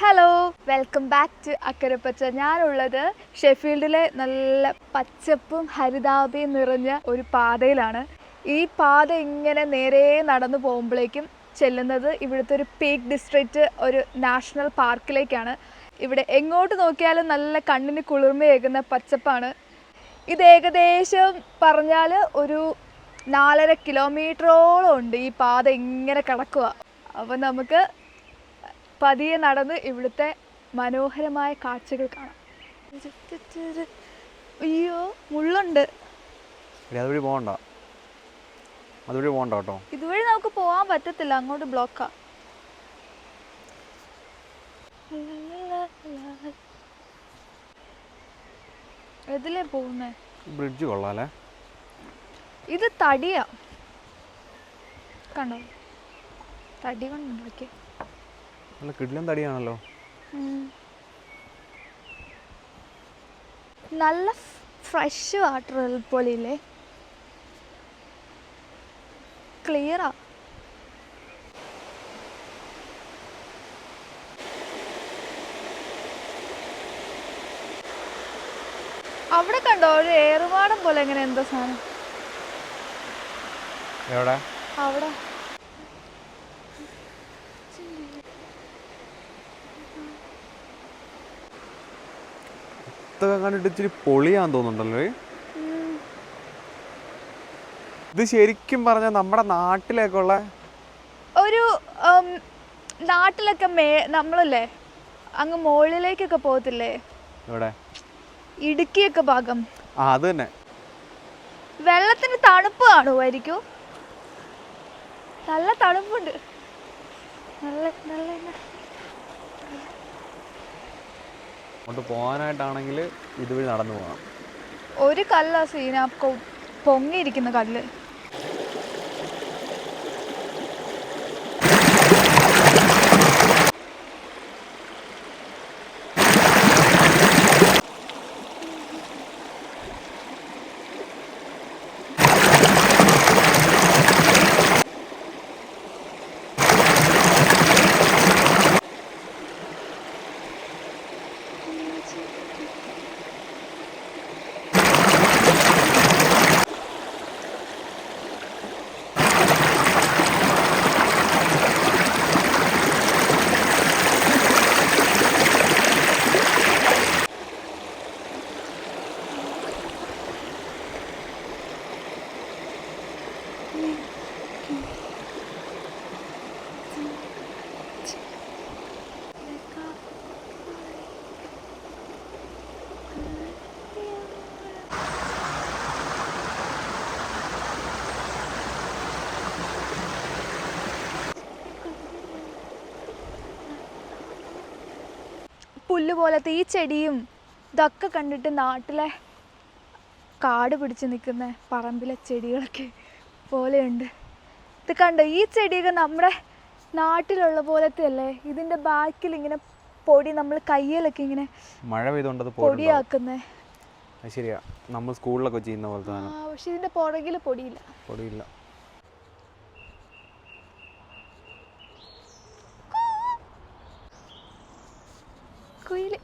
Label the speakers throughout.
Speaker 1: Hello welcome back to Akkarappacha ഞാനുള്ളത് ഷെഫീൽഡിലെ നല്ല പച്ചപ്പും ഹരിതാപയും നിറഞ്ഞ ഒരു പാതയിലാണ്. ഈ പാത ഇങ്ങനെ നേരെ നടന്നു പോകുമ്പോഴേക്കും ചെല്ലുന്നത് ഇവിടുത്തെ ഒരു പീക്ക് ഡിസ്ട്രിക്റ്റ് ഒരു നാഷണൽ പാർക്കിലേക്കാണ് ഇവിടെ എങ്ങോട്ട് നോക്കിയാലും നല്ല കണ്ണിന് കുളിർമയേകുന്ന പച്ചപ്പാണ്. ഇത് ഏകദേശം പറഞ്ഞാൽ ഒരു നാലര കിലോമീറ്ററോളം ഉണ്ട് ഈ പാത ഇങ്ങനെ കിടക്കുക. അപ്പം നമുക്ക് പതിയെ നടന്ന് ഇവിടുത്തെ മനോഹരമായ കാഴ്ചകൾ കാണാം. അയ്യോ മുള്ളുണ്ട്.
Speaker 2: അതുവഴി പോകണ്ട. അതുവഴി പോകണ്ട കേട്ടോ.
Speaker 1: ഇതുവഴി നമുക്ക് പോകാൻ പറ്റത്തില്ല അങ്ങോട്ട് ബ്ലോക്കാ എതിലേ പോകുന്നേ?
Speaker 2: ബ്രിഡ്ജ് കൊള്ളാലേ
Speaker 1: ഇത് തടിയാ. കണ്ടോ? തടി കൊണ്ടുണ്ടാക്കിയ.
Speaker 2: നല്ല കിടിലം തടിയാണല്ലോ.
Speaker 1: നല്ല ഫ്രഷ് വാട്ടർ പോലെ ഇല്ലേ ക്ലിയറാ അവിടെ കണ്ടോ? ഒരു ഏറുമാടം പോലെ എങ്ങനെ എന്താ സാധനം?
Speaker 2: എവിടെ?
Speaker 1: അവിടെ.
Speaker 2: ഇതൊക്കെ കണ്ടിട്ട് ഇച്ചിരി പൊളിയാന്ന് തോന്നുന്നുണ്ടല്ലോ. ഇത് ശരിക്കും പറഞ്ഞാൽ നമ്മുടെ നാട്ടിലേക്കുള്ള
Speaker 1: ഒരു നാട്ടിലൊക്കെ മേ നമ്മളല്ലേ അങ്ങ് മുകളിലേക്കൊക്കെ പോകത്തില്ലേ?
Speaker 2: എവിടെ?
Speaker 1: ഇടുക്കിയൊക്കെ ഭാഗം.
Speaker 2: ആ അത് തന്നെ.
Speaker 1: വെള്ളത്തിന് തണുപ്പ് കാണുമായിരിക്കും നല്ല തണുപ്പുണ്ട്. നല്ല നല്ല.
Speaker 2: അങ്ങോട്ട് പോകാനായിട്ടാണെങ്കിൽ ഇതുവഴി നടന്നു പോകണം
Speaker 1: ഒരു കല്ലാ സീന പൊങ്ങിയിരിക്കുന്ന കല്ല്. പുല്ല് പോലത്തെ ഈ ചെടിയും ഇതൊക്കെ കണ്ടിട്ട് നാട്ടിലെ കാട് പിടിച്ച് നിൽക്കുന്ന പറമ്പിലെ ചെടികളൊക്കെ പോലെയുണ്ട്. ഇത് കണ്ടോ? ഈ ചെടിയൊക്കെ നമ്മുടെ നാട്ടിലുള്ള പോലത്തെ അല്ലേ? ഇതിന്റെ ബാക്കിൽ ഇങ്ങനെ പൊടി നമ്മൾ കയ്യിലൊക്കെ ഇങ്ങനെ
Speaker 2: മഴ പെയ്തുകൊണ്ട്
Speaker 1: പൊടിയാക്കുന്നേ.
Speaker 2: ശരിയാ. നമ്മൾ സ്കൂളിലൊക്കെ ചെയ്യുന്ന പോലെ
Speaker 1: പക്ഷെ ഇതിന്റെ പുറകിൽ പൊടിയില്ല.
Speaker 2: പൊടിയില്ല
Speaker 1: കുയിൽ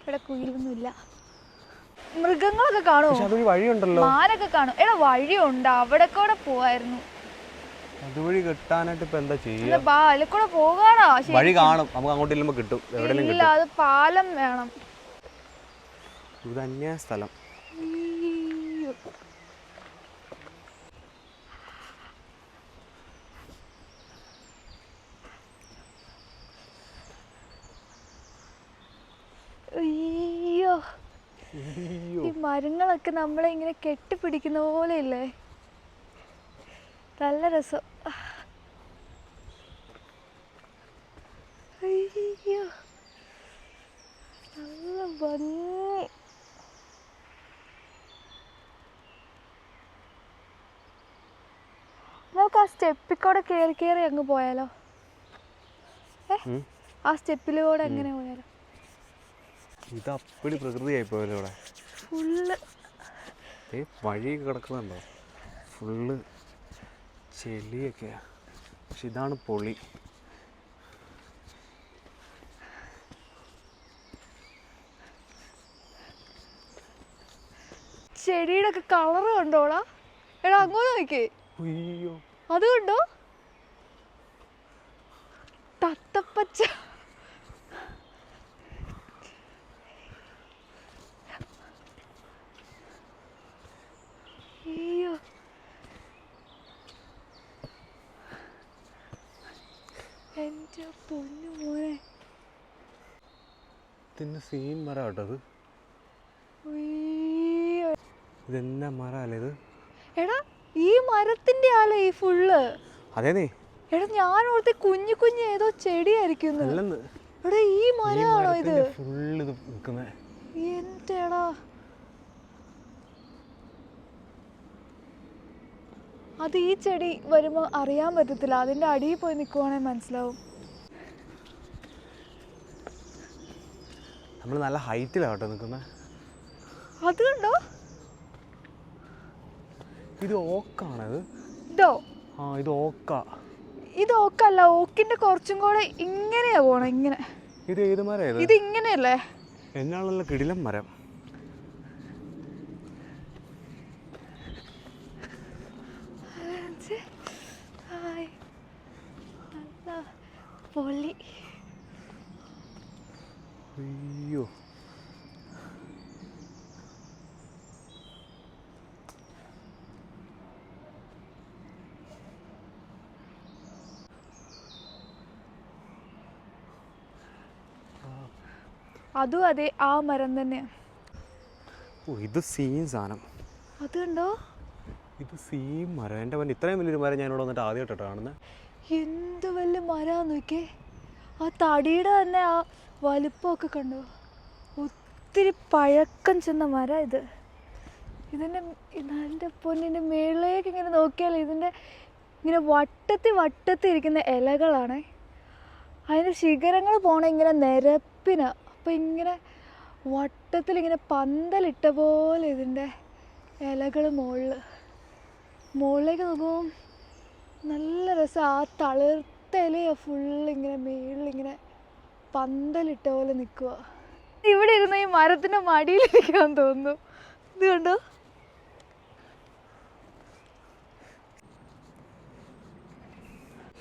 Speaker 1: ഇവിടെ കുയിലൊന്നുമില്ല. മൃഗങ്ങളൊക്കെ കാണുമോ?
Speaker 2: പക്ഷെ അതൊരു വഴിയുണ്ടല്ലോ.
Speaker 1: മാനൊക്കെ കാണും. എടാ വഴിയുണ്ട്. അവിടെ കൂടെ പോവായിരുന്നു.
Speaker 2: അതുവഴി കിട്ടാനായിട്ട് ഇപ്പൊ എന്താ
Speaker 1: ചെയ്യാ? ബാ അതിൽ കൂടെ ശരി.
Speaker 2: വഴി കാണും. നമുക്ക് അങ്ങോട്ട് ചെല്ലുമ്പോൾ കിട്ടും. എവിടെയെങ്കിലും
Speaker 1: ഇല്ല
Speaker 2: കിട്ടും.
Speaker 1: അത് പാലം വേണം.
Speaker 2: ഇത് അന്യ സ്ഥലം
Speaker 1: അയ്യോ. അയ്യോ ഈ മരങ്ങളൊക്കെ നമ്മളെ ഇങ്ങനെ കെട്ടിപ്പിടിക്കുന്ന പോലെ ഇല്ലേ നല്ല രസം. അയ്യോ. നല്ല ഭംഗി. നമുക്ക് ആ സ്റ്റെപ്പിക്കൂടെ കയറി കയറി അങ്ങ് പോയാലോ? ഏ. ആ സ്റ്റെപ്പിലൂടെ എങ്ങനെ പോയാലോ?
Speaker 2: ഇത് അപ്പടി പ്രകൃതിയായി പോയല്ലോ ഇവിടെ.
Speaker 1: ഫുള്ള്
Speaker 2: ഈ വഴി കിടക്കുന്നുണ്ടോ? ഫുള്ള് ചെളിയൊക്കെയാ പക്ഷെ ഇതാണ് പൊളി.
Speaker 1: ചെടിയുടെ ഒക്കെ കളർ കണ്ടോളാ എടാ അങ്ങോട്ട് നോക്കേ അത് കണ്ടോ? തത്തപ്പച്ച. അയ്യോ. എന്റെ പൊന്നു മോനെ.
Speaker 2: ഇതിന്റെ സെയിം മരം കേട്ടോ ഇത്.
Speaker 1: ഉയ്യോ.
Speaker 2: ഇതെന്നാ മരമല്ലേ ഇത്?
Speaker 1: എടാ ഈ മരത്തിന്റെ ആളെ ഈ ഫുള്ള്.
Speaker 2: അതേന്നേ
Speaker 1: എടാ ഞാൻ ഓർത്തെ കുഞ്ഞു കുഞ്ഞു ഏതോ ചെടിയായിരിക്കുന്നു.
Speaker 2: അല്ലെന്ന്.
Speaker 1: എടാ ഈ മരമാണോ ഇത്?
Speaker 2: ഫുള്ള് ഇത് നിൽക്കുന്നത്
Speaker 1: എന്റെടാ. അത് ഈ ചെടി വരുമ്പോൾ അറിയാൻ പറ്റത്തില്ല. അതിന്റെ അടിയിൽ പോയി നിൽക്കുവാണെങ്കിൽ മനസ്സിലാവും.
Speaker 2: നമ്മൾ നല്ല ഹൈറ്റിലാട്ടോ നിൽക്കുന്നത്
Speaker 1: അത് കണ്ടോ
Speaker 2: ഇത് ഓക്കാണത്.
Speaker 1: ഇതോ?
Speaker 2: ആ ഇത് ഓക്ക.
Speaker 1: ഇത് ഓക്കല്ല. ഓക്കിന്റെ കുറച്ചും കൂടെ ഇങ്ങനെയാ പോണേ ഇങ്ങനെ.
Speaker 2: ഇത് ഏത് മരം ഇത്?
Speaker 1: ഇങ്ങനെയല്ലേ?
Speaker 2: എന്നാണല്ലോ കിടിലം മരം
Speaker 1: ഛെ, ഹായ്. നല്ല പൊളി
Speaker 2: അയ്യോ
Speaker 1: അതും അതെ ആ മരം തന്നെ.
Speaker 2: ഓ ഇത് സെയിം സാധനം.
Speaker 1: അത് കണ്ടോ?
Speaker 2: ഇത് സെയിം മരം. എന്റെ മരം ഇത്രയും വലിയൊരു മരം ഞാൻ ഇവിടെ വന്നിട്ട് ആദ്യമായിട്ട് കാണുന്നത്
Speaker 1: എന്ത് വലിയ മരം നോക്കേ ആ തടിയുടെ തന്നെ ആ വലുപ്പമൊക്കെ കണ്ടോ? ഒത്തിരി പഴക്കം ചെന്ന മരം ഇത്. ഇതിന്റെ ഇതിന്റെ പൊന്നിന്റെ മേളിലേക്ക് ഇങ്ങനെ നോക്കിയാൽ ഇതിന്റെ ഇങ്ങനെ വട്ടത്തി വട്ടത്തി ഇരിക്കുന്ന ഇലകളാണ്. അതിന്റെ ശിഖരങ്ങൾ പോണ ഇങ്ങനെ നിരപ്പിന്. അപ്പം ഇങ്ങനെ വട്ടത്തിലിങ്ങനെ പന്തലിട്ട പോലെ ഇതിന്റെ ഇലകൾ മുകളിൽ മുകളിലേക്ക് നോക്കുമ്പോൾ നല്ല രസം. ആ തളിർത്ത ഇലയാണ് ഫുള്ളിങ്ങനെ മേളിലിങ്ങനെ പന്തലിട്ട പോലെ നിൽക്കുക ഇവിടെ ഇരുന്ന് ഈ മരത്തിന്റെ മടിയിലിരിക്കാൻ തോന്നുന്നു. ഇത് കണ്ടോ?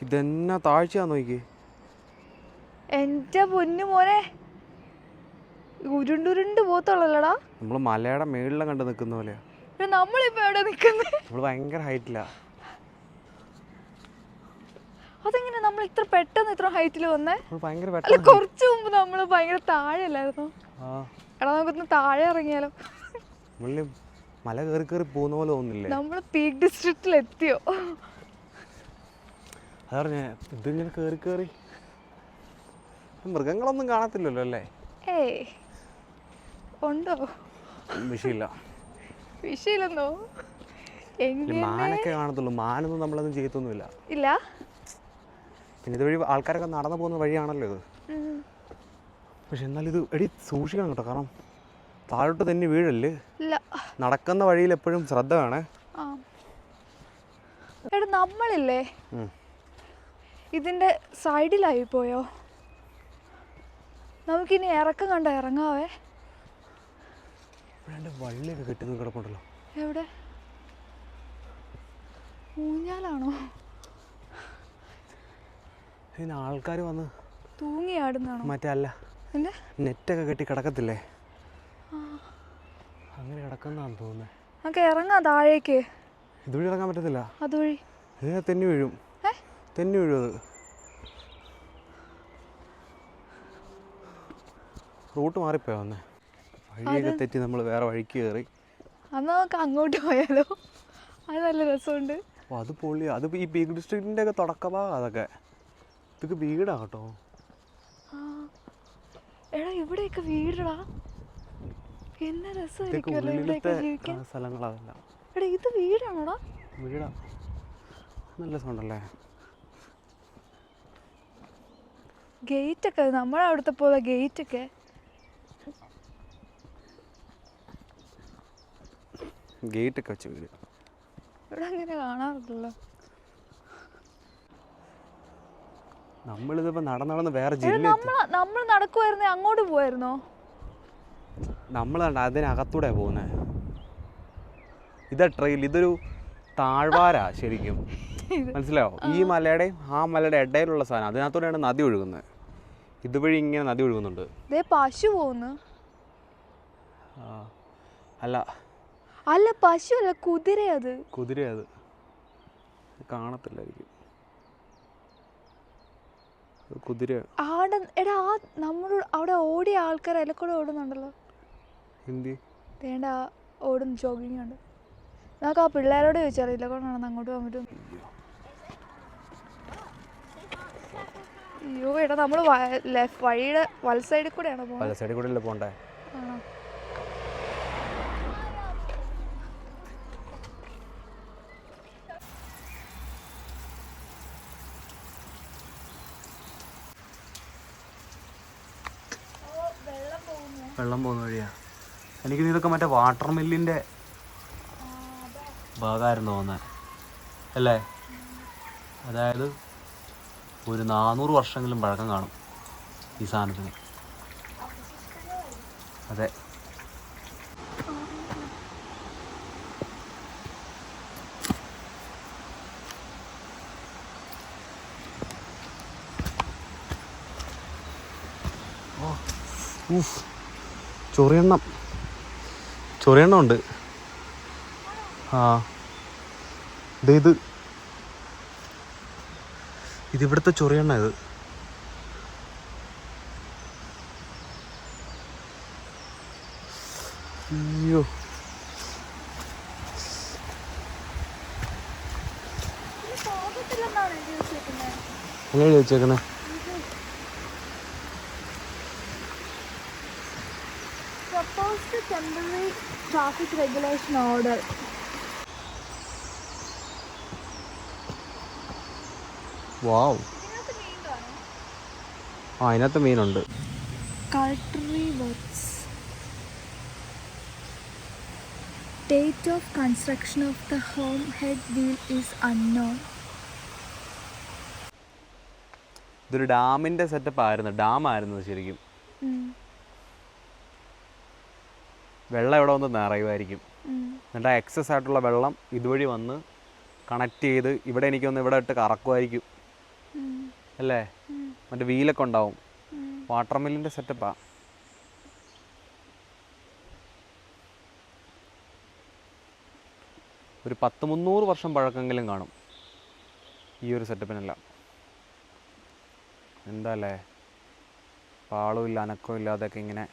Speaker 2: ഇതെന്നാ താഴ്ചയാന്ന് നോക്കി
Speaker 1: എന്റെ പൊന്നു മോനെ ഉരുണ്ടുരുണ്ട് പോത്തുള്ളല്ലടാ.
Speaker 2: നമ്മൾ മലയുടെ മേളിലും കണ്ട് നിൽക്കുന്ന പോലെയാ.
Speaker 1: നമ്മളിപ്പോ എവിടെ നിൽക്കുന്നത്
Speaker 2: നമ്മൾ ഭയങ്കര
Speaker 1: അതെങ്ങനെ നമ്മൾ ഇത്ര പെട്ടെന്ന് ഇത്ര ഹൈറ്റിൽ വന്നേ? അല്ല കുറച്ച് മുമ്പ് നമ്മൾ ഭയങ്കര താഴെ അല്ലായിരുന്നു എടാ നമുക്കൊന്ന് താഴെ ഇറങ്ങിയാലോ?
Speaker 2: മല കയറി കയറി പോകുന്ന പോലെ തോന്നില്ലേ
Speaker 1: നമ്മൾ പീക്ക് ഡിസ്ട്രിക്റ്റിൽ എത്തിയോ
Speaker 2: അത് പറഞ്ഞ ഇതിങ്ങനെ കയറി കയറി മൃഗങ്ങളൊന്നും കാണത്തില്ലല്ലോ അല്ലേ?
Speaker 1: ഏയ്. ഉണ്ടോ?
Speaker 2: വിഷയില്ല.
Speaker 1: വിഷയില്ലെന്നോ?
Speaker 2: മാനൊക്കെ കാണത്തുള്ളൂ. മാനൊന്നും നമ്മളൊന്നും ചെയ്യത്തൊന്നുമില്ല.
Speaker 1: ഇല്ല?
Speaker 2: പിന്നെ ഇതുവഴി ആൾക്കാരൊക്കെ നടന്നു പോകുന്ന വഴിയാണല്ലോ ഇത്. പക്ഷെ എന്നാൽ ഇത് എടി സൂക്ഷിക്കണം കേട്ടോ. കാരണം താഴോട്ട് തന്നെ വീഴല്ലേ? നടക്കുന്ന വഴിയിൽ എപ്പോഴും ശ്രദ്ധ വേണേ.
Speaker 1: എടാ നമ്മളില്ലേ? ഇതിന്റെ സൈഡിലായി പോയോ? നമുക്കിനി ഇറക്കം കണ്ട ഇറങ്ങാവേ.
Speaker 2: എന്റെ വള്ളിയൊക്കെ കെട്ടി നിന്ന് കിടപ്പുണ്ടല്ലോ.
Speaker 1: എവിടെ? ഊഞ്ഞാലാണോ?
Speaker 2: ഇതിന് ആൾക്കാർ വന്ന്
Speaker 1: തൂങ്ങിയാടുന്നാണോ
Speaker 2: മറ്റേ അല്ല
Speaker 1: പിന്നെ
Speaker 2: നെറ്റൊക്കെ കെട്ടി കിടക്കത്തില്ലേ? അങ്ങനെ കിടക്കുന്നതാണെന്ന് തോന്നുന്നത്
Speaker 1: നമുക്ക് ഇറങ്ങാം താഴേക്ക്.
Speaker 2: ഇതുവഴി ഇറങ്ങാൻ പറ്റത്തില്ല.
Speaker 1: അതുവഴി.
Speaker 2: ഇതിനെ തെന്നി വീഴും? തെന്നി വീഴും അത്. റൂട്ട് മാറിപ്പോയാ വന്നേ വഴിയൊക്കെ തെറ്റി നമ്മൾ വേറെ വഴിക്ക് കയറി
Speaker 1: അന്ന് നമുക്ക് അങ്ങോട്ട് പോയാലോ? അത് നല്ല രസമുണ്ട്.
Speaker 2: അപ്പോൾ അത് പൊള്ളി അത് ഈ ബീഗ് ഡിസ്ട്രിക്റ്റിന്റെ ഒക്കെ തുടക്കഭാഗം അതൊക്കെ. ഇതൊക്കെ വീടാ കേട്ടോ.
Speaker 1: എടാ ഇവിടെയൊക്കെ വീടാ. എന്നാ രസമായിരിക്കും
Speaker 2: സ്ഥലങ്ങളതെല്ലാം
Speaker 1: എടാ ഇത് വീടാണോടാ?
Speaker 2: വീടാ. നല്ല രസമുണ്ടല്ലേ?
Speaker 1: ഗേറ്റ് ഒക്കെ നമ്മുടെ അവിടുത്തെ പോലെ ഗേറ്റ് ഒക്കെ
Speaker 2: ഗേറ്റ് ഒക്കെ വെച്ച വീട്
Speaker 1: ഇവിടെ അങ്ങനെ കാണാറില്ലല്ലോ.
Speaker 2: നമ്മളിതിപ്പോ നടന്ന് നടന്ന് വേറെ ജില്ല
Speaker 1: നമ്മൾ നടക്കുമായിരുന്നേ അങ്ങോട്ട് പോയായിരുന്നോ
Speaker 2: നമ്മൾ അതിനകത്തൂടെ പോകുന്നത് ഇതാ ട്രെയിൽ ഇതൊരു താഴ്വാര ശരിക്കും. മനസ്സിലായോ? ഈ മലയുടെയും ആ മലയുടെ ഇടയിലുള്ള സാധനം അതിനകത്തൂടെയാണ് നദി ഒഴുകുന്നത് ഇതുവഴി ഇങ്ങനെ നദി ഒഴുകുന്നുണ്ട്.
Speaker 1: പശു പോകുന്നു
Speaker 2: അല്ല
Speaker 1: അല്ല പശു അല്ല കുതിര അത്.
Speaker 2: കുതിര അത്. കാണത്തില്ലായിരിക്കും. കുതിര.
Speaker 1: ആട എടാ ആ നമ്മളോട് അവിടെ ഓടിയ ആൾക്കാർ അതിലെ കൂടെ ഓടുന്നുണ്ടല്ലോ.
Speaker 2: ഹിന്ദി
Speaker 1: വേണ്ട ഓടുന്നു ജോഗിങ് ഉണ്ട്. നമുക്ക് ആ പിള്ളേരോട് ചോദിച്ചറിയില്ല കൊണ്ടാണ് അങ്ങോട്ട് പോകാൻ പറ്റും? അയ്യോ എടാ നമ്മൾ ലെഫ്റ്റ് വഴിയുടെ വല സൈഡിൽ കൂടെയാണോ പോകുന്നത്
Speaker 2: സൈഡിൽ കൂടെ അല്ലേ പോകണ്ടേ?
Speaker 1: ആണോ?
Speaker 2: വെള്ളം പോകുന്ന വഴിയാ. എനിക്ക് ഇതൊക്കെ മറ്റേ വാട്ടർ മില്ലിന്റെ ഭാഗമായിരുന്നു തോന്നുന്നത് അല്ലേ? അതായത് ഒരു നാനൂറ് വർഷമെങ്കിലും പഴക്കം കാണും ഈ സാധനത്തിന്. അതെ. ഊഫ് ചൊറിയെണ്ണം. ചൊറിയെണ്ണം ഉണ്ട് ആ. ദേ ഇത്. ഇതിവിടുത്തെ ചൊറിയെണ്ണ ഇത്. അയ്യോ. അങ്ങനെ ചോദിച്ചേക്കണേ
Speaker 1: ട്രാഫിക്
Speaker 2: റെഗുലേഷൻ ഓർഡർ അതിനകത്ത് മീനുണ്ട്.
Speaker 1: കൾട്ടറി works date of construction of the home head wheel is unknown
Speaker 2: ഇതൊരു ഡാമിന്റെ സെറ്റപ്പ് ആയിരുന്നു. ഡാം ആയിരുന്നു ശരിക്കും വെള്ളം ഇവിടെ വന്ന് നിറയുമായിരിക്കും. എന്നിട്ട് ആ എക്സസ് ആയിട്ടുള്ള വെള്ളം ഇതുവഴി വന്ന് കണക്ട് ചെയ്ത് ഇവിടെ എനിക്കൊന്ന് ഇവിടെ ഇട്ട് കറക്കുമായിരിക്കും. അല്ലേ? മറ്റേ വീലൊക്കെ ഉണ്ടാവും. വാട്ടർ മില്ലിന്റെ സെറ്റപ്പാണ് ഒരു പത്ത് മുന്നൂറ് വർഷം പഴക്കെങ്കിലും കാണും ഈ ഒരു സെറ്റപ്പിനെല്ലാം എന്താ അല്ലേ? പാളുമില്ല അനക്കവും ഇല്ലാതെയൊക്കെ ഇങ്ങനെ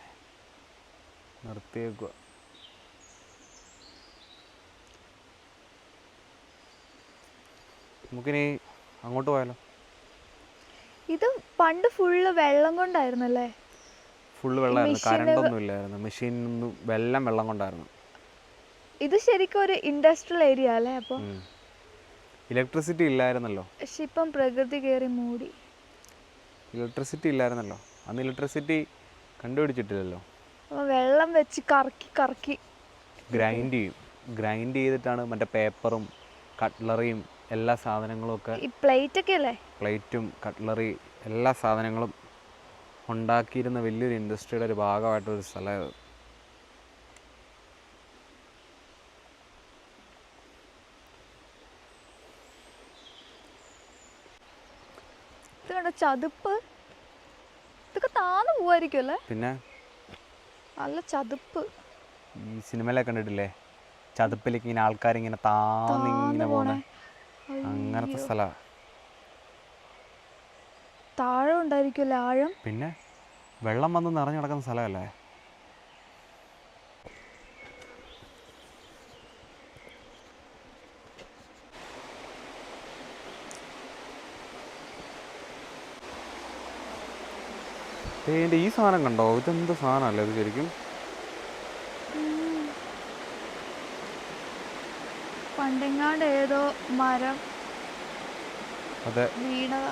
Speaker 2: നിർത്തിയേക്കുക നമുക്കിനി അങ്ങോട്ട് പോയാലോ?
Speaker 1: ഇത് പണ്ട് ഫുള്ള് വെള്ളം കൊണ്ടായിരുന്നല്ലേ?
Speaker 2: ഫുള്ള് വെള്ളമായിരുന്നു.
Speaker 1: കറണ്ട്
Speaker 2: കറണ്ടൊന്നും ഇല്ലായിരുന്നു. മെഷീൻ വെള്ളം വെള്ളം കൊണ്ടായിരുന്നു.
Speaker 1: ഇത് ശരിക്കും ഒരു ഇൻഡസ്ട്രിയൽ ഏരിയ അല്ലേ അപ്പോൾ
Speaker 2: ഇലക്ട്രിസിറ്റി ഇല്ലായിരുന്നല്ലോ.
Speaker 1: പക്ഷെ ഇപ്പം പ്രകൃതി കയറി മൂടി.
Speaker 2: ഇലക്ട്രിസിറ്റി ഇല്ലായിരുന്നല്ലോ. അന്ന് ഇലക്ട്രിസിറ്റി കണ്ടുപിടിച്ചിട്ടില്ലല്ലോ.
Speaker 1: വെള്ളം വെച്ച് കറക്കി കറക്കി.
Speaker 2: ഗ്രൈൻഡ് ചെയ്യും. ഗ്രൈൻഡ് ചെയ്തിട്ടാണ് മറ്റേ പേപ്പറും കട്ട്ലറിയും എല്ലാ സാധനങ്ങളും ഒക്കെ
Speaker 1: ഈ പ്ലേറ്റ് ഒക്കെ അല്ലേ?
Speaker 2: പ്ലേറ്റും കട്ട്ലറി എല്ലാ സാധനങ്ങളും ഉണ്ടാക്കിയിരുന്ന വലിയൊരു ഇൻഡസ്ട്രിയുടെ ഒരു ഭാഗമായിട്ടൊരു സ്ഥലം
Speaker 1: ഇത് കണ്ട ചതുപ്പ്? ഇതൊക്കെ താന്ന് പോവായിരിക്കും അല്ലേ?
Speaker 2: പിന്നെ?
Speaker 1: നല്ല ചതുപ്പ്.
Speaker 2: ഈ സിനിമയിലൊക്കെ കണ്ടിട്ടില്ലേ? ചതുപ്പിലേക്ക് ഇങ്ങനെ ആൾക്കാർ ആൾക്കാരിങ്ങനെ താന്നിങ്ങനെ പോണേ അങ്ങനത്തെ സ്ഥലമാണ്
Speaker 1: താഴെ ഉണ്ടായിരിക്കുമല്ലേ ആഴം?
Speaker 2: പിന്നെ വെള്ളം വന്ന് നിറഞ്ഞു കിടക്കുന്ന സ്ഥലമല്ലേ? ഇതിന്റെ ഈ സാധനം കണ്ടോ? ഇതെന്ത് സാധനമല്ലേ ഇത് ശരിക്കും?
Speaker 1: പണ്ടെങ്ങാണ്ട് ഏതോ മരം
Speaker 2: അതെ.
Speaker 1: വീണത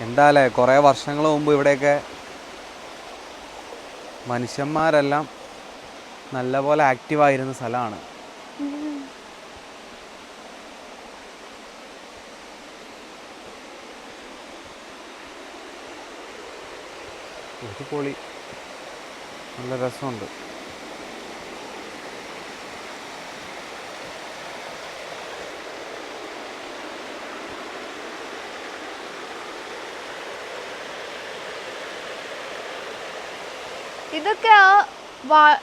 Speaker 2: എന്താല്ലേ കുറേ വർഷങ്ങൾ മുമ്പ് ഇവിടെയൊക്കെ മനുഷ്യന്മാരെല്ലാം നല്ലപോലെ ആക്റ്റീവായിരുന്ന സ്ഥലമാണ്. പൊളി. നല്ല രസമുണ്ട്.
Speaker 1: ഇതൊക്കെ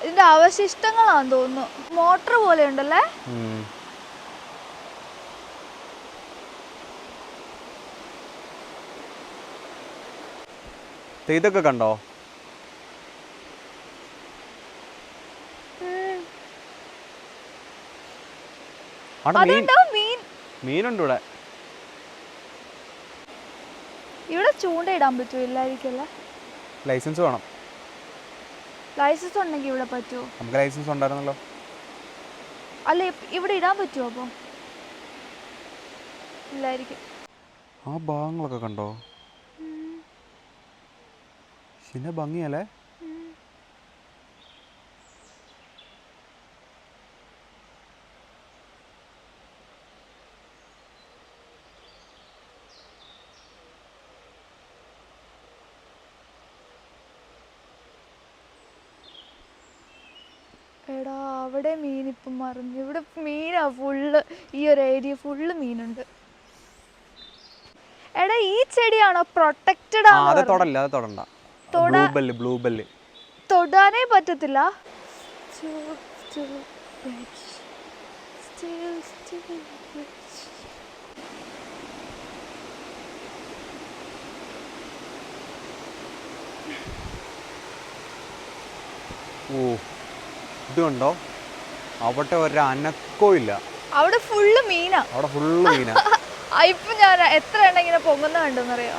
Speaker 1: ഇതിന്റെ അവശിഷ്ടങ്ങളാന്ന് തോന്നുന്നു. മോട്ടർ പോലെ ഉണ്ടല്ലേ
Speaker 2: ഇതൊക്കെ കണ്ടോ? മീനുണ്ട് ഇവിടെ.
Speaker 1: ഇവിടെ ചൂണ്ടയിടാൻ പറ്റുമോ ഇല്ലായിരിക്കല്ലേ
Speaker 2: ലൈസൻസ് വേണം.
Speaker 1: ലൈസൻസ് ഉണ്ടെങ്കിൽ ഇവിടെ പറ്റുമോ?
Speaker 2: നമുക്ക് ലൈസൻസ് ഉണ്ടായിരുന്നല്ലോ.
Speaker 1: അല്ല ഇവിടെ ഇടാൻ പറ്റുമോ അപ്പോൾ ഇല്ലായിരിക്കും.
Speaker 2: ആ ഭാഗങ്ങളൊക്കെ കണ്ടോ? പിന്നെ ഭംഗിയല്ലേ
Speaker 1: എടാ അവിടെ മീൻ ഇപ്പം മറിഞ്ഞു? ഇവിടെ മീനാ ഫുള്ള് ഈ ഒരു ഏരിയ ഫുള്ള് മീനുണ്ട്. എടാ ഈ ചെടിയാണോ പ്രൊട്ടക്റ്റഡ് ആണ്
Speaker 2: തൊടല്ല അത് തൊടണ്ട. ബ്ലൂ ബെല്ല് ബ്ലൂ ബെല്ല്
Speaker 1: തൊടാനേ പറ്റത്തില്ല.
Speaker 2: ഓ ഇത് കണ്ടോ? അവിടെ ഒരു അനക്കോ ഇല്ല.
Speaker 1: അവിടെ ഫുള്ള് മീനാ.
Speaker 2: അവിടെ ഫുള്ള് മീനാ.
Speaker 1: ഇപ്പൊ ഞാൻ എത്ര എണ്ണ ഇങ്ങനെ പൊങ്ങുന്ന കണ്ടെന്നറിയോ?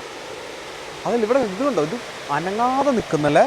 Speaker 2: അതല്ല ഇവിടെ ഇതുണ്ടോ ഇത് അനങ്ങാതെ നിൽക്കുന്നല്ലേ?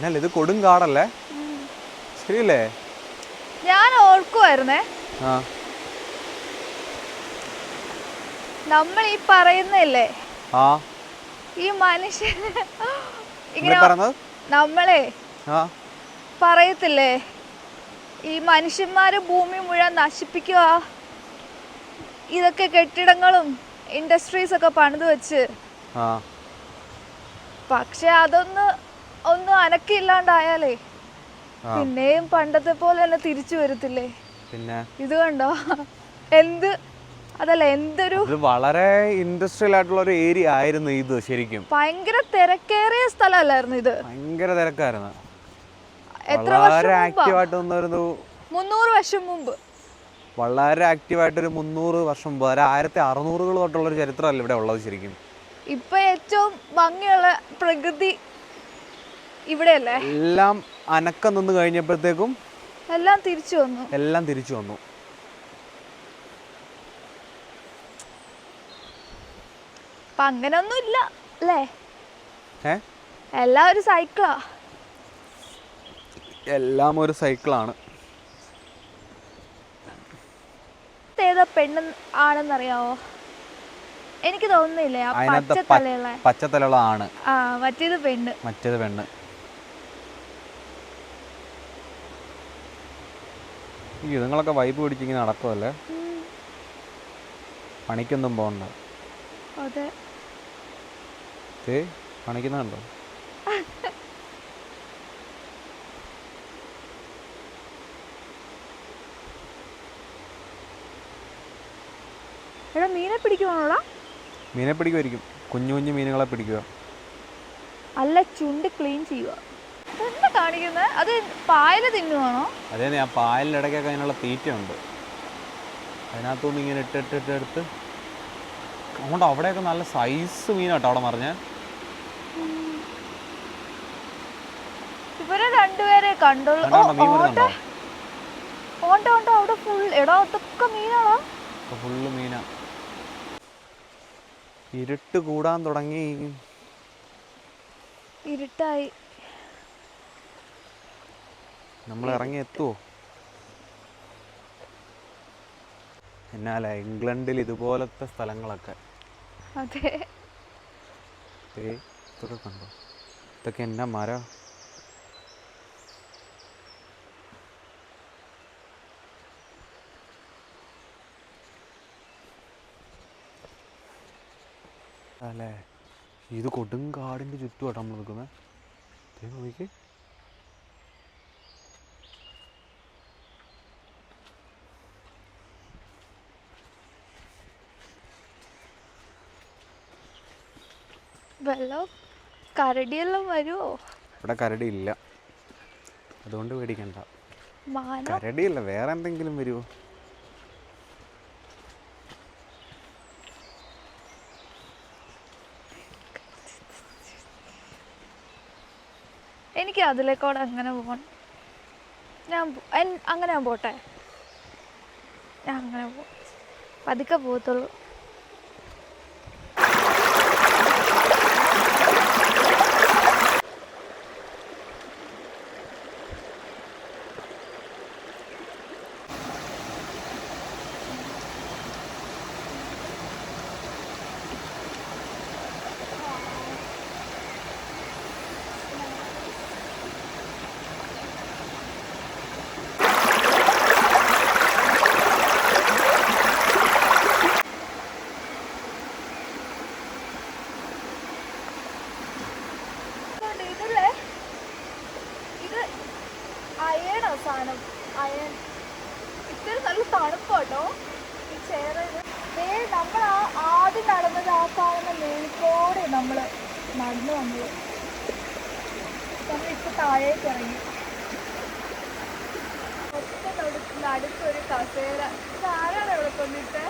Speaker 2: എന്നാൽ ഇത് കൊടും കാടല്ലേ? ശരിയല്ലേ?
Speaker 1: ഞാൻ ഓർക്കുമായിരുന്നേ
Speaker 2: ആ.
Speaker 1: നമ്മൾ ഈ പറയുന്നില്ലേ
Speaker 2: ആ.
Speaker 1: ഈ മനുഷ്യൻ ഇങ്ങനെ
Speaker 2: പറഞ്ഞത്
Speaker 1: നമ്മളെ
Speaker 2: ആ.
Speaker 1: പറയത്തില്ലേ? ഈ മനുഷ്യന്മാര് ഭൂമി മുഴുവൻ നശിപ്പിക്കുക ഇതൊക്കെ കെട്ടിടങ്ങളും ഇൻഡസ്ട്രീസ് ഒക്കെ പണിത് വെച്ച്. പക്ഷെ അതൊന്ന് ഒന്നും അനക്കില്ലാണ്ടായാലേ. പിന്നെയും പണ്ടത്തെ പോലെ തന്നെ തിരിച്ചു വരത്തില്ലേ?
Speaker 2: പിന്നെ?
Speaker 1: ഇത് കണ്ടോ? എന്ത് അതല്ല എന്തൊരു
Speaker 2: വളരെ ഇൻഡസ്ട്രിയൽ ആയിട്ടുള്ള ഒരു ഏരിയ ആയിരുന്നു ഇത് ശരിക്കും.
Speaker 1: ഭയങ്കര തിരക്കേറിയ സ്ഥലമല്ലായിരുന്നു ഇത്.
Speaker 2: ഭയങ്കര തിരക്കായിരുന്നു.
Speaker 1: എത്ര
Speaker 2: വളരെ ആക്റ്റീവായിട്ട് വന്നിരുന്നു
Speaker 1: മുന്നൂറ് വർഷം മുമ്പ്.
Speaker 2: വളരെ ആക്റ്റീവായിട്ടൊരു മുന്നൂറ് വർഷം മുമ്പ് ഒരു ആയിരത്തി അറുന്നൂറുകൾ തൊട്ടുള്ള ഒരു ചരിത്രമല്ല ഇവിടെ ഉള്ളത് ശരിക്കും.
Speaker 1: ഇപ്പൊ ഏറ്റവും ഭംഗിയുള്ള പ്രകൃതി ഇവിടെയല്ലേ?
Speaker 2: എല്ലാം അനക്കം നിന്ന് കഴിഞ്ഞപ്പോഴത്തേക്കും
Speaker 1: എല്ലാം തിരിച്ചു വന്നു.
Speaker 2: എല്ലാം തിരിച്ചു വന്നു.
Speaker 1: അപ്പൊ അങ്ങനൊന്നും ഇല്ല അല്ലേ എല്ലാം ഒരു സൈക്കിളാ.
Speaker 2: എല്ലാം ഒരു സൈക്കിളാണ്.
Speaker 1: ഏതാ പെണ്ണ് ആണെന്നറിയാവോ? എനിക്ക് തോന്നുന്നില്ലേ ആ
Speaker 2: അതിനകത്ത്
Speaker 1: പച്ച
Speaker 2: പ-
Speaker 1: തലയുള്ള
Speaker 2: പച്ചത്തലുള്ള ആണ്.
Speaker 1: ആ മറ്റേത് പെണ്ണ്.
Speaker 2: മറ്റേത് പെണ്ണ്. ഈ ഇതുങ്ങളൊക്കെ വൈബ് പിടിച്ചിങ്ങനെ നടക്കുമല്ലേ പണിക്കൊന്നും പോകണ്ട.
Speaker 1: അതെ.
Speaker 2: ഏ പണിക്കുന്നുണ്ടോ?
Speaker 1: എടാ മീനെ പിടിക്കുവാണോടാ?
Speaker 2: മീനെ പിടിക്കുമായിരിക്കും കുഞ്ഞു കുഞ്ഞു മീനുകളെ പിടിക്കുക.
Speaker 1: അല്ല ചുണ്ട് ക്ലീൻ ചെയ്യുക. എന്താ കാണിക്കുന്നത് അത് പായൽ തിന്നുവാണോ?
Speaker 2: അതേ ഞാൻ പായലിന്റെ ഇടയ്ക്കൊക്കെ അതിനുള്ള തീറ്റയുണ്ട്. അതിനകത്തുനിന്ന് ഇങ്ങനെ ഇട്ടിട്ട് ഇട്ട് എടുത്ത് അതുകൊണ്ട് അവിടെയൊക്കെ നല്ല സൈസ് മീനാട്ടോ അവിടെ മറിഞ്ഞ്
Speaker 1: ഇവരെ രണ്ടുപേരെ കണ്ടുള്ളൂ. ഓ,
Speaker 2: കണ്ടോ മീൻ
Speaker 1: ഓണ്ട ഓണ്ട അവിടെ ഫുൾ എടാ അതൊക്കെ മീനാണോ?
Speaker 2: ഫുള്ള് മീനാ. ഇരുട്ട് കൂടാൻ തുടങ്ങി.
Speaker 1: ഇരുട്ടായി.
Speaker 2: നമ്മൾ ഇറങ്ങി എത്തുമോ എന്നാല ഇംഗ്ലണ്ടിൽ ഇതുപോലത്തെ സ്ഥലങ്ങളൊക്കെ.
Speaker 1: അതെ.
Speaker 2: ഇതൊക്കെ കണ്ടോ? ഇതൊക്കെ എന്നാ മരം? അല്ലേ? ഇത് കൊടുങ്കാടിന്റെ ചുറ്റുമാട്ടോ നമ്മൾ നിൽക്കുന്നത് നോക്കി
Speaker 1: വെള്ളം കരടിയെല്ലാം വരുമോ
Speaker 2: ഇവിടെ കരടി ഇല്ല. അതുകൊണ്ട് പേടിക്കണ്ട. കരടിയല്ല വേറെ എന്തെങ്കിലും വരുമോ
Speaker 1: എനിക്ക് അതിലേക്കോടെ അങ്ങനെ പോകണം. ഞാൻ അങ്ങനെ ഞാൻ പോട്ടെ. ഞാൻ അങ്ങനെ പോ പതുക്കെ പോകത്തുള്ളൂ ഇതുണ്ട്, ഇതല്ലേ ഇത് അയണോ സാധനം അയൺ ഇത്തിരി നല്ല തണുപ്പാട്ടോ ഈ ചേറിന് ദേ നമ്മൾ ആ ആദ്യം നടന്നത് ആ കാണുന്ന മേളിക്കോടെ നമ്മൾ നടന്നു വന്നത് നമ്മൾ ഇപ്പൊ താഴേക്ക് ഇറങ്ങി ഒറ്റ നടുക്കിൽ അടുത്തൊരു കസേര. ഇതാരാണ് ഇവിടെ കൊണ്ടിട്ടേ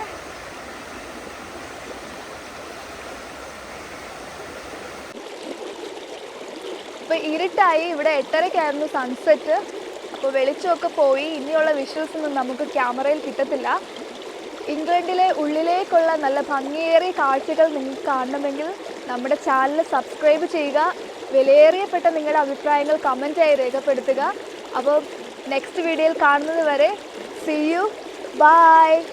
Speaker 1: അപ്പോൾ ഇരുട്ടായി. ഇവിടെ എട്ടരയ്ക്കായിരുന്നു സൺസെറ്റ് അപ്പോൾ വെളിച്ചമൊക്കെ പോയി. ഇനിയുള്ള വിഷ്വൽസ് ഒന്നും നമുക്ക് ക്യാമറയിൽ കിട്ടത്തില്ല. ഇംഗ്ലണ്ടിലെ ഉള്ളിലേക്കുള്ള നല്ല ഭംഗിയേറിയ കാഴ്ചകൾ നിങ്ങൾക്ക് കാണണമെങ്കിൽ നമ്മുടെ ചാനൽ സബ്സ്ക്രൈബ് ചെയ്യുക. വിലയേറിയപ്പെട്ട നിങ്ങളുടെ അഭിപ്രായങ്ങൾ കമന്റായി രേഖപ്പെടുത്തുക. അപ്പോൾ നെക്സ്റ്റ് വീഡിയോയിൽ കാണുന്നത് വരെ See you. Bye.